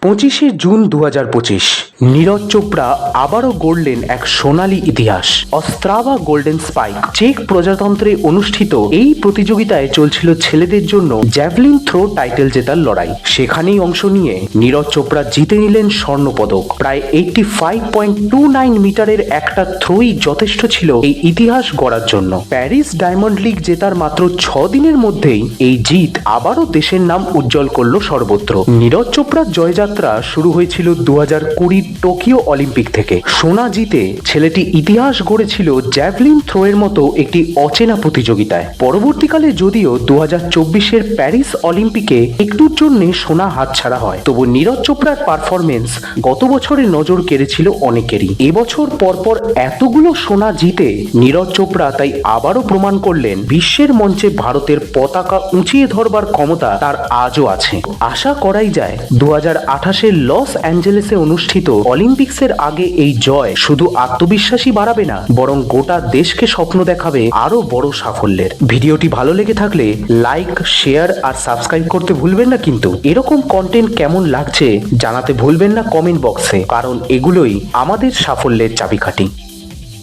পঁচিশে জুন দু হাজার পঁচিশ। নীরজ চোপড়া আবারও গড়লেন এক সোনালী ইতিহাস। অস্ত্রাভা গোল্ডেন স্পাইক, চেক প্রজাতন্ত্রে অনুষ্ঠিত এই প্রতিযোগিতায় চলছিল ছেলেদের জন্য জ্যাভলিন থ্রো টাইটেল জেতার লড়াই। সেখানেই অংশ নিয়ে নীরজ চোপড়া জিতে নিলেন স্বর্ণপদক। প্রায় eighty five point two nine মিটারের একটা থ্রোই যথেষ্ট ছিল এই ইতিহাস গড়ার জন্য। প্যারিস ডায়মন্ড লিগ জেতার মাত্র ছ দিনের মধ্যেই এই জিত আবারও দেশের নাম উজ্জ্বল করল সর্বত্র। নীরজ চোপড়ার জয়যাত্রা শুরু হয়েছিল দু হাজার কুড়ির টোকিও অলিম্পিক থেকে। সোনা জিতে ছেলেটি ইতিহাস গড়েছিল জ্যাভলিন থ্রোয়ের মতো একটি অচেনা প্রতিযোগিতায়। পরবর্তীকালে যদিও দু হাজার প্যারিস অলিম্পিকে একটুর জন্য সোনা হাতছাড়া হয়, তবু নীরজ চোপড়ার পারফরমেন্স গত বছরে নজর কেড়েছিল অনেকেরই। এবছর পরপর এতগুলো সোনা জিতে নীরজ চোপড়া তাই আবারও প্রমাণ করলেন, বিশ্বের মঞ্চে ভারতের পতাকা উঁচিয়ে ধরবার ক্ষমতা তার আজও আছে। আশা করাই যায় দু হাজার আঠাশের লস অ্যাঞ্জেলেসে অনুষ্ঠিত অলিম্পিক্সের আগে এই জয় শুধু আত্মবিশ্বাসী বাড়াবে না, বরং গোটা দেশকে স্বপ্ন দেখাবে আরও বড় সাফল্যের। ভিডিওটি ভালো লেগে থাকলে লাইক, শেয়ার আর সাবস্ক্রাইব করতে ভুলবেন না কিন্তু। এরকম কন্টেন্ট কেমন লাগছে জানাতে ভুলবেন না কমেন্ট বক্সে কারণ এগুলোই আমাদের সাফল্যের চাবিকাঠি।